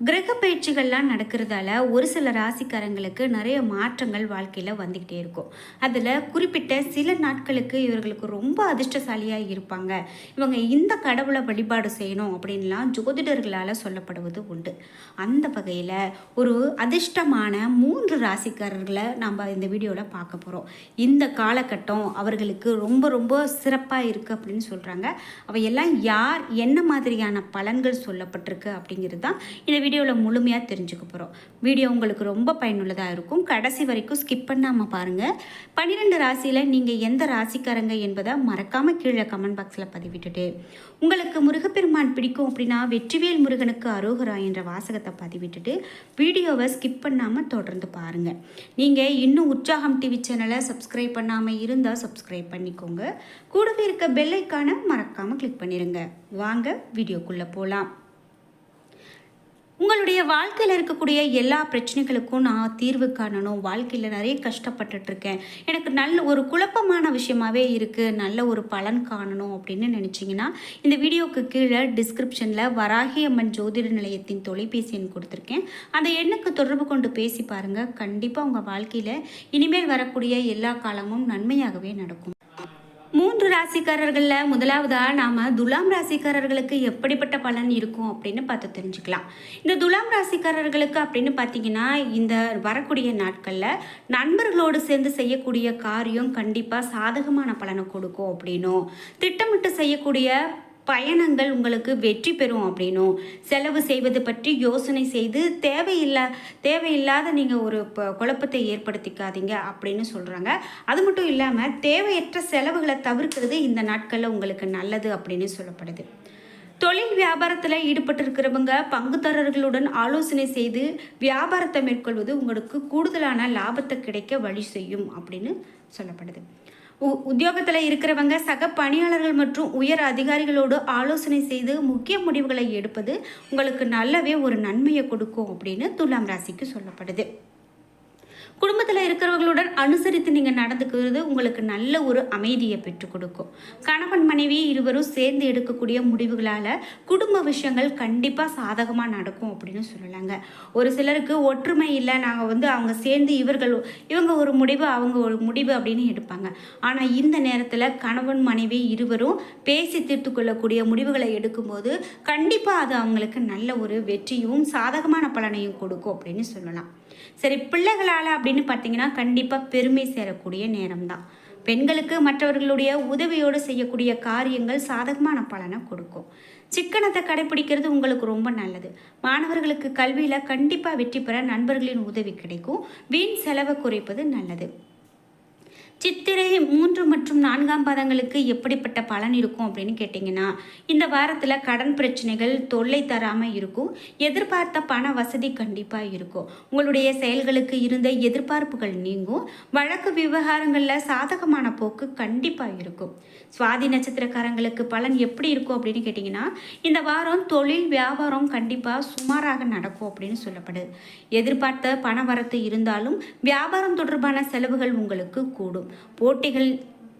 கிரக பயிற்சிகள்லாம் நடக்கிறதால ஒரு சில ராசிக்காரங்களுக்கு நிறைய மாற்றங்கள் வாழ்க்கையில் வந்துக்கிட்டே இருக்கும். அதில் குறிப்பிட்ட சில நாட்களுக்கு இவர்களுக்கு ரொம்ப அதிர்ஷ்டசாலியாக இருப்பாங்க. இவங்க இந்த கடவுளை வழிபாடு செய்யணும் அப்படின்லாம் ஜோதிடர்களால் சொல்லப்படுவது உண்டு. அந்த வகையில் ஒரு அதிர்ஷ்டமான மூன்று ராசிக்காரர்களை நம்ம இந்த வீடியோவில் பார்க்க போகிறோம் இந்த காலகட்டம் அவர்களுக்கு ரொம்ப ரொம்ப சிறப்பாக இருக்குது அப்படின்னு சொல்கிறாங்க அவையெல்லாம் யார் என்ன மாதிரியான பலன்கள் சொல்லப்பட்டிருக்கு அப்படிங்கிறது தான் இந்த வீடியோவில் முழுமையாக தெரிஞ்சுக்க போகிறோம் வீடியோ உங்களுக்கு ரொம்ப பயனுள்ளதாக இருக்கும். கடைசி வரைக்கும் ஸ்கிப் பண்ணாமல் பாருங்கள் பன்னிரெண்டு ராசியில் நீங்கள் எந்த ராசிக்காரங்க என்பதை மறக்காமல் கீழே கமெண்ட் பாக்ஸில் பதிவிட்டுட்டு உங்களுக்கு முருகப்பெருமான் பிடிக்கும் அப்படின்னா வெற்றிவேல் முருகனுக்கு அரோகரா என்ற வாசகத்தை பதிவிட்டுட்டு வீடியோவை ஸ்கிப் பண்ணாமல் தொடர்ந்து பாருங்கள் நீங்கள் இன்னும் உற்சாகம் டிவி சேனலை சப்ஸ்கிரைப் பண்ணாமல் இருந்தால் சப்ஸ்கிரைப் பண்ணிக்கோங்க. கூடவே இருக்க பெல்லைக்கான மறக்காமல் கிளிக் பண்ணிடுங்க வாங்க வீடியோக்குள்ளே போகலாம் உங்களுடைய வாழ்க்கையில் இருக்கக்கூடிய எல்லா பிரச்சனைகளுக்கும் நான் தீர்வு காணணும். வாழ்க்கையில் நிறைய கஷ்டப்பட்டுட்ருக்கேன். எனக்கு நல்ல ஒரு குழப்பமான விஷயமாவே இருக்குது நல்ல ஒரு பலன் காணணும் அப்படின்னு நினச்சிங்கன்னா இந்த வீடியோவுக்கு கீழே டிஸ்கிரிப்ஷனில் வராகி அம்மன் ஜோதிட நிலையத்தின் தொலைபேசி எண் கொடுத்துருக்கேன். அந்த எண்ணுக்கு தொடர்பு கொண்டு பேசி பாருங்கள் கண்டிப்பாக உங்கள் வாழ்க்கையில் இனிமேல் வரக்கூடிய எல்லா காலமும் நன்மையாகவே நடக்கும். மூன்று ராசிக்காரர்களில் முதலாவதாக நாம் துலாம் ராசிக்காரர்களுக்கு எப்படிப்பட்ட பலன் இருக்கும் அப்படின்னு பார்த்து தெரிஞ்சுக்கலாம். இந்த துலாம் ராசிக்காரர்களுக்கு அப்படின்னு பார்த்தீங்கன்னா இந்த வரக்கூடிய நாட்களில் நண்பர்களோடு சேர்ந்து செய்யக்கூடிய காரியம் கண்டிப்பாக சாதகமான பலனை கொடுக்கும் அப்படின்னும். திட்டமிட்டு செய்யக்கூடிய பயணங்கள் உங்களுக்கு வெற்றி பெறும் அப்படின்னும். செலவு செய்வது பற்றி யோசனை செய்து தேவையில்லா தேவையில்லாத நீங்கள் ஒரு குழப்பத்தை ஏற்படுத்திக்காதீங்க அப்படின்னு சொல்கிறாங்க அது மட்டும் இல்லாமல் தேவையற்ற செலவுகளை தவிர்க்கிறது இந்த நாட்களில் உங்களுக்கு நல்லது அப்படின்னு சொல்லப்படுது. தொழில் வியாபாரத்தில் ஈடுபட்டிருக்கிறவங்க பங்குதாரர்களுடன் ஆலோசனை செய்து வியாபாரத்தை மேற்கொள்வது உங்களுக்கு கூடுதலான லாபத்தை கிடைக்க வழி செய்யும் அப்படின்னு சொல்லப்படுது. உத்தியோகத்தில் இருக்கிறவங்க சக பணியாளர்கள் மற்றும் உயர் அதிகாரிகளோடு ஆலோசனை செய்து முக்கிய முடிவுகளை எடுப்பது உங்களுக்கு நல்லவே ஒரு நன்மையை கொடுக்கும் அப்படின்னு துலாம் ராசிக்கு சொல்லப்படுது. குடும்பத்தில் இருக்கிறவர்களுடன் அனுசரித்து நீங்கள் நடந்துக்கிறது உங்களுக்கு நல்ல ஒரு அமைதியை பெற்றுக் கொடுக்கும். கணவன் மனைவி இருவரும் சேர்ந்து எடுக்கக்கூடிய முடிவுகளால் குடும்ப விஷயங்கள் கண்டிப்பாக சாதகமாக நடக்கும் அப்படின்னு சொல்லலாங்க. ஒரு சிலருக்கு ஒற்றுமை இல்லை நாங்கள் வந்து அவங்க சேர்ந்து இவர்கள் இவங்க ஒரு முடிவு அவங்க ஒரு முடிவு அப்படின்னு எடுப்பாங்க. ஆனால் இந்த நேரத்தில் கணவன் மனைவி இருவரும் பேசி தீர்த்து கொள்ளக்கூடிய முடிவுகளை எடுக்கும்போது கண்டிப்பாக அது அவங்களுக்கு நல்ல ஒரு வெற்றியும் சாதகமான பலனையும் கொடுக்கும் அப்படின்னு சொல்லலாம். சரி பிள்ளைகளால் அப்படின்னு பார்த்தீங்கன்னா கண்டிப்பாக பெருமை சேரக்கூடிய நேரம்தான். பெண்களுக்கு மற்றவர்களுடைய உதவியோடு செய்யக்கூடிய காரியங்கள் சாதகமான பலனை கொடுக்கும். சிக்கனத்தை கடைபிடிக்கிறது உங்களுக்கு ரொம்ப நல்லது. மாணவர்களுக்கு கல்வியில் கண்டிப்பாக வெற்றி பெற நண்பர்களின் உதவி கிடைக்கும். வீண் செலவை குறைப்பது நல்லது. சித்திரை மூன்று மற்றும் நான்காம் பாதங்களுக்கு எப்படிப்பட்ட பலன் இருக்கும் அப்படின்னு கேட்டிங்கன்னா இந்த வாரத்தில் கடன் பிரச்சனைகள் தொல்லை தராமல் இருக்கும். எதிர்பார்த்த பண வசதி கண்டிப்பாக இருக்கும். உங்களுடைய செயல்களுக்கு இருந்த எதிர்பார்ப்புகள் நீங்கும். வழக்கு விவகாரங்களில் சாதகமான போக்கு கண்டிப்பாக இருக்கும். சுவாதி நட்சத்திரக்காரங்களுக்கு பலன் எப்படி இருக்கும் அப்படின்னு கேட்டிங்கன்னா இந்த வாரம் தொழில் வியாபாரம் கண்டிப்பாக சுமாராக நடக்கும் அப்படின்னு சொல்லப்படுது. எதிர்பார்த்த பண வரத்து இருந்தாலும் வியாபாரம் தொடர்பான செலவுகள் உங்களுக்கு கூடும். போட்டிகள்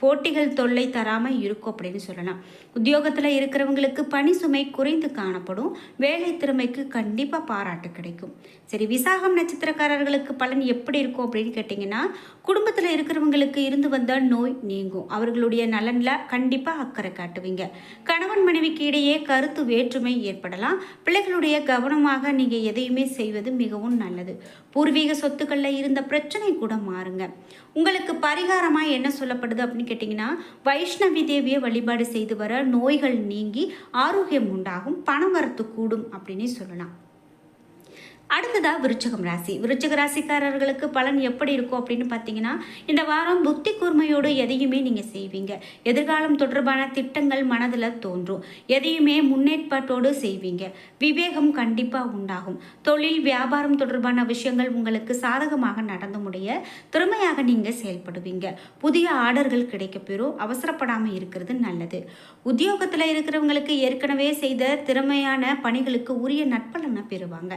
போட்டிகள் தொல்லை தராமல் இருக்கும் அப்படின்னு சொல்லலாம். உத்தியோகத்தில் இருக்கிறவங்களுக்கு பணி சுமை குறைந்து காணப்படும். வேலை திறமைக்கு கண்டிப்பாக பாராட்டு கிடைக்கும். சரி விசாகம் நட்சத்திரக்காரர்களுக்கு பலன் எப்படி இருக்கும் அப்படின்னு கேட்டிங்கன்னா குடும்பத்தில் இருக்கிறவங்களுக்கு இருந்து வந்த நோய் நீங்கும். அவர்களுடைய நலனில் கண்டிப்பாக அக்கறை காட்டுவீங்க. கணவன் மனைவிக்கு இடையே கருத்து வேற்றுமை ஏற்படலாம். பிள்ளைகளுடைய கவனமாக நீங்கள் எதையுமே செய்வது மிகவும் நல்லது. பூர்வீக சொத்துக்களில் இருந்த பிரச்சனை கூட மாறுங்க. உங்களுக்கு பரிகாரமாக என்ன சொல்லப்படுது அப்படின்னு கேட்டிங்கன்னா வைஷ்ணவி தேவியை வழிபாடு செய்து வர நோய்கள் நீங்கி ஆரோக்கியம் உண்டாகும் பணம் வரத்து கூடும் அப்படின்னு சொல்லலாம். அடுத்ததா விருச்சகம் ராசி. விருச்சக ராசிக்காரர்களுக்கு பலன் எப்படி இருக்கும் அப்படின்னு பார்த்தீங்கன்னா இந்த வாரம் புத்தி கூர்மையோடு எதையுமே நீங்கள் செய்வீங்க. எதிர்காலம் தொடர்பான திட்டங்கள் மனதில் தோன்றும். எதையுமே முன்னேற்பாட்டோடு செய்வீங்க. விவேகம் கண்டிப்பாக உண்டாகும். தொழில் வியாபாரம் தொடர்பான விஷயங்கள் உங்களுக்கு சாதகமாக நடந்து முடிய திறமையாக நீங்கள் செயல்படுவீங்க. புதிய ஆர்டர்கள் கிடைக்கப்பெறும். அவசரப்படாமல் இருக்கிறது நல்லது. உத்தியோகத்தில் இருக்கிறவங்களுக்கு ஏற்கனவே செய்த திறமையான பணிகளுக்கு உரிய நட்பலனை பெறுவாங்க.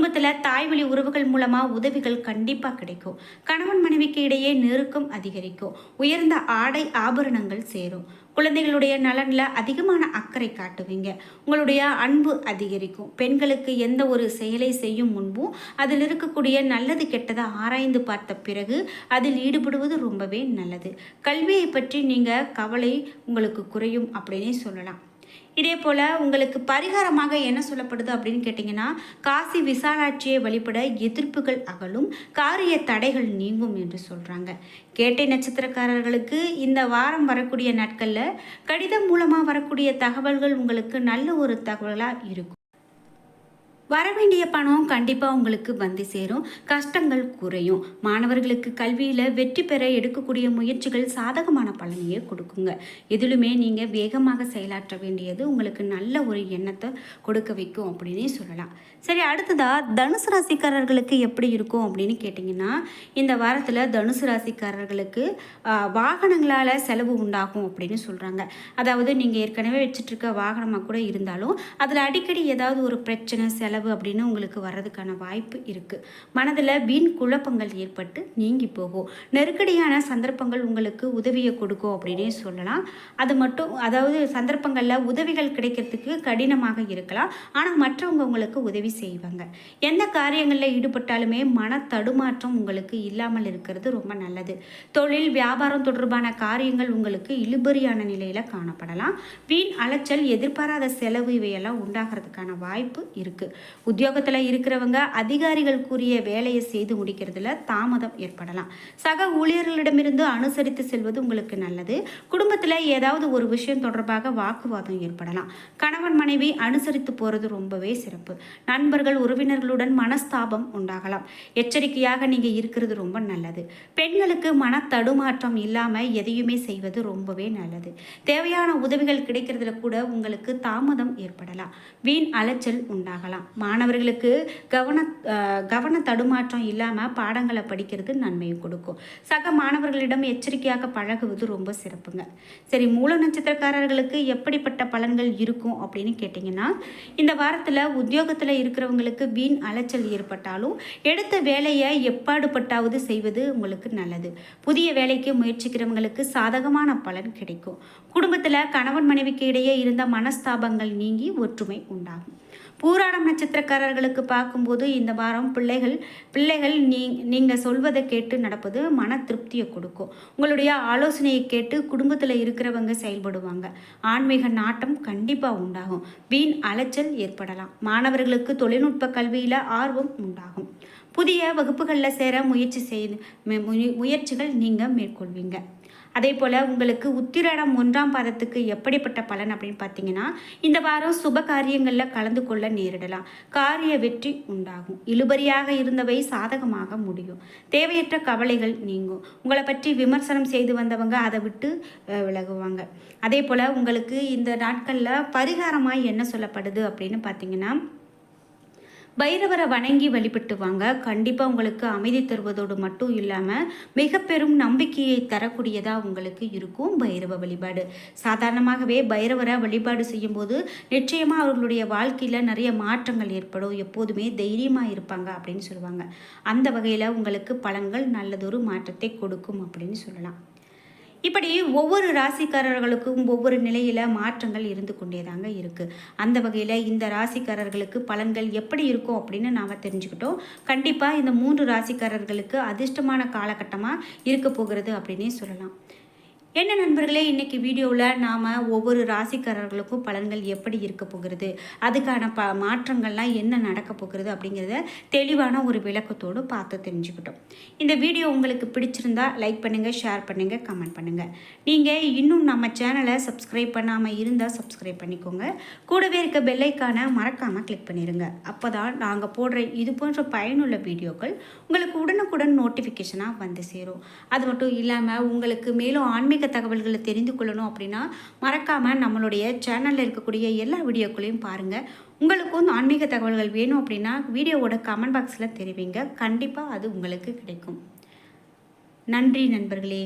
குடும்பத்தில் தாய்வழி உறவுகள் மூலமாக உதவிகள் கண்டிப்பாக கிடைக்கும். கணவன் மனைவிக்கு இடையே நெருக்கம் அதிகரிக்கும். உயர்ந்த ஆடை ஆபரணங்கள் சேரும். குழந்தைகளுடைய நலனில் அதிகமான அக்கறை காட்டுவீங்க. உங்களுடைய அன்பு அதிகரிக்கும். பெண்களுக்கு எந்த ஒரு செயலை செய்யும் முன்பும் அதில் இருக்கக்கூடிய நல்லது கெட்டதை ஆராய்ந்து பார்த்த பிறகு அதில் ஈடுபடுவது ரொம்பவே நல்லது. கல்வியை பற்றி நீங்கள் கவலை உங்களுக்கு குறையும் அப்படின்னே சொல்லலாம். இதே போல் உங்களுக்கு பரிகாரமாக என்ன சொல்லப்படுது அப்படின்னு கேட்டிங்கன்னா காசி விசாலாட்சியை வழிபட எதிர்ப்புகள் அகலும் காரிய தடைகள் நீங்கும் என்று சொல்கிறாங்க கேட்டை நட்சத்திரக்காரர்களுக்கு இந்த வாரம் வரக்கூடிய நாட்களில் கடிதம் மூலமாக வரக்கூடிய தகவல்கள் உங்களுக்கு நல்ல ஒரு தகவலாக இருக்கும். வரவேண்டிய பணம் கண்டிப்பாக உங்களுக்கு வந்து சேரும். கஷ்டங்கள் குறையும். மாணவர்களுக்கு கல்வியில் வெற்றி பெற எடுக்கக்கூடிய முயற்சிகள் சாதகமான பலனையே கொடுக்குங்க. எதிலுமே நீங்கள் வேகமாக செயலாற்ற வேண்டியது உங்களுக்கு நல்ல ஒரு எண்ணத்தை கொடுக்க வைக்கும் அப்படின்னே சொல்லலாம். சரி அடுத்ததாக தனுசு ராசிக்காரர்களுக்கு எப்படி இருக்கும் அப்படின்னு கேட்டிங்கன்னா இந்த வாரத்தில் தனுசு ராசிக்காரர்களுக்கு வாகனங்களால் செலவு உண்டாகும் அப்படின்னு சொல்கிறாங்க அதாவது நீங்கள் ஏற்கனவே வச்சுட்ருக்க வாகனமாக கூட இருந்தாலும் அதில் அடிக்கடி ஏதாவது ஒரு பிரச்சனை செலவு செலவு அப்படின்னு உங்களுக்கு வர்றதுக்கான வாய்ப்பு இருக்குது மனதில் வீண் குழப்பங்கள் ஏற்பட்டு நீங்கி போகும். நெருக்கடியான சந்தர்ப்பங்கள் உங்களுக்கு உதவியை கொடுக்கும் அப்படின்னே சொல்லலாம். அது மட்டும் அதாவது சந்தர்ப்பங்களில் உதவிகள் கிடைக்கிறதுக்கு கடினமாக இருக்கலாம். ஆனால் மற்றவங்க உங்களுக்கு உதவி செய்வாங்க. எந்த காரியங்களில் ஈடுபட்டாலுமே மன தடுமாற்றம் உங்களுக்கு இல்லாமல் இருக்கிறது ரொம்ப நல்லது. தொழில் வியாபாரம் தொடர்பான காரியங்கள் உங்களுக்கு இழுபறியான நிலையில் காணப்படலாம். வீண் அலைச்சல் எதிர்பாராத செலவு இவையெல்லாம் உண்டாகிறதுக்கான வாய்ப்பு இருக்குது உத்தியோகத்தில் இருக்கிறவங்க அதிகாரிகள் கூறிய வேலையை செய்து முடிக்கிறதுல தாமதம் ஏற்படலாம். சக ஊழியர்களிடமிருந்து அனுசரித்து செல்வது உங்களுக்கு நல்லது. குடும்பத்தில் ஏதாவது ஒரு விஷயம் தொடர்பாக வாக்குவாதம் ஏற்படலாம். கணவன் மனைவி அனுசரித்து போகிறது ரொம்பவே சிறப்பு. நண்பர்கள் உறவினர்களுடன் மனஸ்தாபம் உண்டாகலாம். எச்சரிக்கையாக நீங்கள் இருக்கிறது ரொம்ப நல்லது. பெண்களுக்கு மன தடுமாற்றம் இல்லாமல் எதையுமே செய்வது ரொம்பவே நல்லது. தேவையான உதவிகள் கிடைக்கிறதுல கூட உங்களுக்கு தாமதம் ஏற்படலாம். வீண் அலைச்சல் உண்டாகலாம். மாணவர்களுக்கு கவன கவன தடுமாற்றம் இல்லாமல் பாடங்களை படிக்கிறது நன்மையை கொடுக்கும். சக மாணவர்களிடம் எச்சரிக்கையாக பழகுவது ரொம்ப சிறப்புங்க. சரி மூல நட்சத்திரக்காரர்களுக்கு எப்படிப்பட்ட பலன்கள் இருக்கும் அப்படின்னு கேட்டிங்கன்னா இந்த வாரத்தில் உத்தியோகத்தில் இருக்கிறவங்களுக்கு வீண் அலைச்சல் ஏற்பட்டாலும் எடுத்த வேலையை எப்பாடுபட்டாவது செய்வது உங்களுக்கு நல்லது. புதிய வேலைக்கு முயற்சிக்கிறவங்களுக்கு சாதகமான பலன் கிடைக்கும். குடும்பத்தில் கணவன் மனைவிக்கு இடையே இருந்த மனஸ்தாபங்கள் நீங்கி ஒற்றுமை உண்டாகும். பூராடம் நட்சத்திரக்காரர்களுக்கு பார்க்கும்போது இந்த வாரம் பிள்ளைகள் பிள்ளைகள் நீ நீங்கள் சொல்வதை கேட்டு நடப்பது மன திருப்தியை கொடுக்கும். உங்களுடைய ஆலோசனையை கேட்டு குடும்பத்தில் இருக்கிறவங்க செயல்படுவாங்க. ஆன்மீக நாட்டம் கண்டிப்பாக உண்டாகும். வீண் அலைச்சல் ஏற்படலாம். மாணவர்களுக்கு தொழில்நுட்ப கல்வியில் ஆர்வம் உண்டாகும். புதிய வகுப்புகளில் சேர முயற்சி செய்து முயற்சிகள் நீங்கள் மேற்கொள்வீங்க. அதே போல் உங்களுக்கு உத்திரடம் ஒன்றாம் பாதத்துக்கு எப்படிப்பட்ட பலன் அப்படின்னு பார்த்தீங்கன்னா இந்த வாரம் சுப காரியங்களில் கலந்து கொள்ள நேரிடலாம். காரிய வெற்றி உண்டாகும். இழுபறியாக இருந்தவை சாதகமாக முடியும். தேவையற்ற கவலைகள் நீங்கும். உங்களை பற்றி விமர்சனம் செய்து வந்தவங்க அதை விட்டு விலகுவாங்க. அதே போல் உங்களுக்கு இந்த நாட்களில் பரிகாரமாக என்ன சொல்லப்படுது அப்படின்னு பார்த்தீங்கன்னா பைரவரை வணங்கி வழிபட்டு வாங்க கண்டிப்பாக உங்களுக்கு அமைதி தருவதோடு மட்டும் இல்லாமல் மிக பெரும் நம்பிக்கையை தரக்கூடியதாக உங்களுக்கு இருக்கும் பைரவ வழிபாடு. சாதாரணமாகவே பைரவரை வழிபாடு செய்யும்போது நிச்சயமாக அவர்களுடைய வாழ்க்கையில் நிறைய மாற்றங்கள் ஏற்படும். எப்போதுமே தைரியமாக இருப்பாங்க அப்படின்னு சொல்லுவாங்க. அந்த வகையில் உங்களுக்கு பலன்கள் நல்லதொரு மாற்றத்தை கொடுக்கும் அப்படின்னு சொல்லலாம். இப்படி ஒவ்வொரு ராசிக்காரர்களுக்கும் ஒவ்வொரு நிலையில் மாற்றங்கள் இருந்து கொண்டே தாங்க இருக்குது அந்த வகையில் இந்த ராசிக்காரர்களுக்கு பலன்கள் எப்படி இருக்கும் அப்படின்னு நாம் தெரிஞ்சுக்கிட்டோம். கண்டிப்பாக இந்த மூன்று ராசிக்காரர்களுக்கு அதிர்ஷ்டமான காலகட்டமாக இருக்க போகிறது அப்படின்னே சொல்லலாம். என்ன நண்பர்களே இன்றைக்கி வீடியோவில் நாம் ஒவ்வொரு ராசிக்காரர்களுக்கும் பலன்கள் எப்படி இருக்க போகிறது அதுக்கான ப மாற்றங்கள்லாம் என்ன நடக்க போகிறது அப்படிங்கிறத தெளிவான ஒரு விளக்கத்தோடு பார்த்து தெரிஞ்சுக்கிட்டோம். இந்த வீடியோ உங்களுக்கு பிடிச்சிருந்தா லைக் பண்ணுங்கள் ஷேர் பண்ணுங்கள் கமெண்ட் பண்ணுங்கள் நீங்கள் இன்னும் நம்ம சேனலை சப்ஸ்கிரைப் பண்ணாமல் இருந்தால் சப்ஸ்கிரைப் பண்ணிக்கோங்க. கூடவே இருக்க பெல்லைக்கான மறக்காமல் கிளிக் பண்ணிடுங்க அப்போ தான் நாங்கள் போடுற இது போன்ற பயனுள்ள வீடியோக்கள் உங்களுக்கு உடனுக்குடன் நோட்டிஃபிகேஷனாக வந்து சேரும். அது மட்டும் இல்லாமல் உங்களுக்கு மேலும் ஆன்மீக ஆன்மீக தகவல்களை தெரிந்து கொள்ளணும் அப்படின்னா மறக்காமல் நம்மளுடைய சேனலில் இருக்கக்கூடிய எல்லா வீடியோக்களையும் பாருங்கள் உங்களுக்கும் ஆன்மீக தகவல்கள் வேணும் அப்படின்னா வீடியோவோட கமெண்ட் பாக்ஸில் தெரிவிங்க. கண்டிப்பாக அது உங்களுக்கு கிடைக்கும். நன்றி நண்பர்களே.